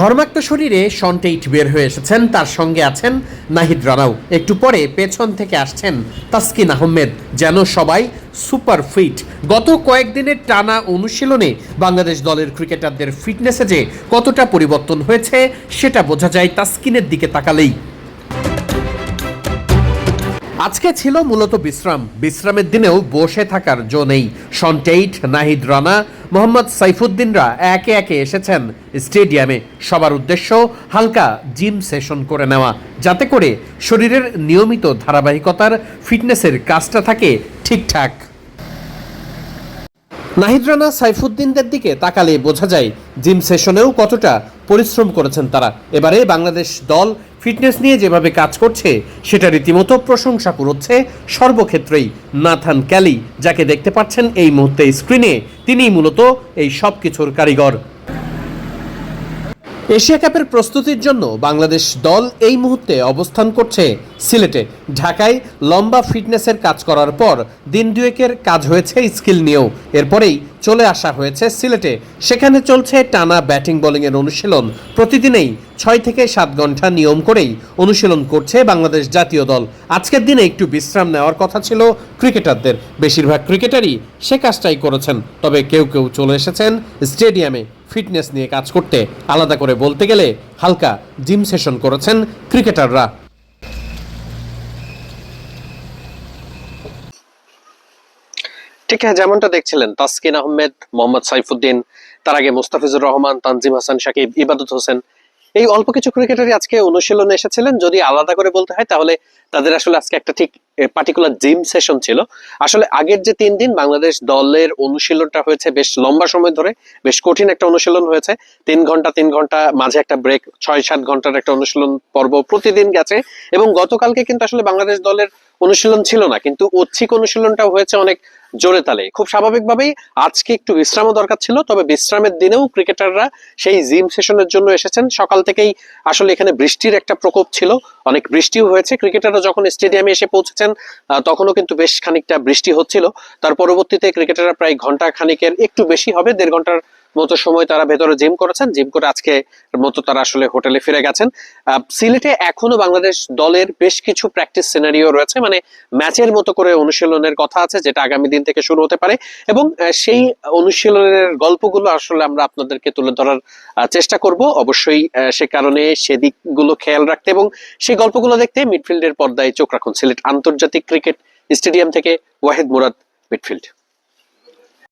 ঘরমাক্ত শরীরে সন্টেইট বের হয়ে এসেছেন। তার সঙ্গে আছেন নাহিদ রানাও একটু পরে পেছন থেকে আসছেন তাসকিন আহমেদ, যেন সবাই সুপার ফিট। গত কয়েকদিনের টানা অনুশীলনে বাংলাদেশ দলের ক্রিকেটারদের ফিটনেসে যে কতটা পরিবর্তন হয়েছে, সেটা বোঝা যায় তাসকিনের দিকে তাকালেই। আজকে ছিল মূলত বিশ্রাম। বিশ্রামের দিনেও বসে থাকার জো নেই। সন্টেইট নাহিদ রানা, মোহাম্মদ সাইফুদ্দিনরা একে একে এসেছেন স্টেডিয়ামে। সবার উদ্দেশ্য হালকা জিম সেশন করে নেওয়া। যাতে করে শরীরের নিয়মিত ধারাবাহিকতার ফিটনেসের কাজটা থাকে ঠিকঠাক। নাহিদ রানা, সাইফুদ্দিনদের দিকে তাকালে বোঝা যায়, জিম সেশনেও কতটা পরিশ্রম করেছেন তারা। এবারে বাংলাদেশ দল ফিটনেস নিয়ে যেভাবে কাজ করছে, সেটা রীতিমতো প্রশংসা কুড়োচ্ছে সর্বক্ষেত্রেই নাথান ক্যালি, যাকে দেখতে পাচ্ছেন এই মুহূর্তে স্ক্রিনে। তিনিই মূলত এই সব কিছুর কারিগর। এশিয়া কাপের প্রস্তুতির জন্য বাংলাদেশ দল এই মুহূর্তে অবস্থান করছে সিলেটে। ঢাকায় লম্বা ফিটনেসের কাজ করার পর দিন দুয়েকের কাজ হয়েছে স্কিল নিয়েও। এরপরেই চলে আসা হয়েছে সিলেটে। সেখানে চলছে টানা ব্যাটিং, বোলিংয়ের অনুশীলন। প্রতিদিনেই ছয় থেকে সাত ঘণ্টা নিয়ম করেই অনুশীলন করছে বাংলাদেশ জাতীয় দল। আজকের দিনে একটু বিশ্রাম নেওয়ার কথা ছিল ক্রিকেটারদের। বেশিরভাগ ক্রিকেটারই সে কাজটাই করেছেন। তবে কেউ কেউ চলে এসেছেন স্টেডিয়ামে। ফিটনেস নিয়ে কাজ করতে আলাদা করে বলতে গেলে হালকা জিম সেশন করেছেন ক্রিকেটাররা। ঠিক হ্যাঁ যেমনটা দেখছিলেন, তাসকিন আহমেদ, মোহাম্মদ সাইফুদ্দিন, তার আগে মুস্তাফিজুর রহমান, তানজিম হাসান, সাকিব, ইবাদত হোসেন এই অল্প কিছু ক্রিকেটারই আজকে অনুশীলনে এসেছিলেন। যদি আলাদা করে বলতে হয়, তাহলে তাদের আসলে আজকে একটা ঠিক পার্টিকুলার জিম সেশন ছিল। আসলে আগের যে তিন দিন বাংলাদেশ দলের অনুশীলনটা হয়েছে বেশ লম্বা সময় ধরে, বেশ কঠিন একটা অনুশীলন হয়েছে। তিন ঘণ্টা তিন ঘণ্টা মাঝে একটা ব্রেক ছয় সাত ঘণ্টার একটা অনুশীলন পর্ব প্রতিদিন গেছে। এবং গতকালকে কিন্তু আসলে বাংলাদেশ দলের অনুশীলন ছিল না, কিন্তু ঐচ্ছিক অনুশীলনটা হয়েছে অনেক জোরে তালে। খুব স্বাভাবিকভাবেই আজকে একটু বিশ্রামও দরকার ছিল, তবে বিশ্রামের দিনেও ক্রিকেটাররা সেই জিম সেশনের জন্য এসেছেন। সকাল থেকেই আসলে এখানে বৃষ্টির একটা প্রকোপ ছিল, অনেক বৃষ্টিও হয়েছে। ক্রিকেটাররা যখন স্টেডিয়ামে এসে পৌঁছেছেন তখনও কিন্তু বেশ খানিকটা বৃষ্টি হচ্ছিল। তার পরবর্তীতে ক্রিকেটাররা প্রায় ঘণ্টা খানিকের একটু বেশি হবে, দেড় ঘণ্টার মতো সময় তারা ভেতরে জিম করেছেন। জিম করে আজকে মতো তারা আসলে হোটেলে ফিরে গেছেন। সিলেটে এখনও বাংলাদেশ দলের বেশ কিছু প্র্যাকটিস সিনারিও রয়েছে। মানে ম্যাচের মতো করে অনুশীলনের কথা আছে, যেটা আগামী দিন থেকে শুরু হতে পারে। এবং সেই অনুশীলনের গল্পগুলো আসলে আমরা আপনাদেরকে তুলে ধরার চেষ্টা করব। অবশ্যই সে কারণে সেদিকগুলো খেয়াল রাখতে এবং সেই গল্পগুলো দেখতে মিডফিল্ডের পর্দায় চোখ রাখুন। সিলেট আন্তর্জাতিক ক্রিকেট স্টেডিয়াম থেকে ওয়াহিদ মুরাদ মিডফিল্ড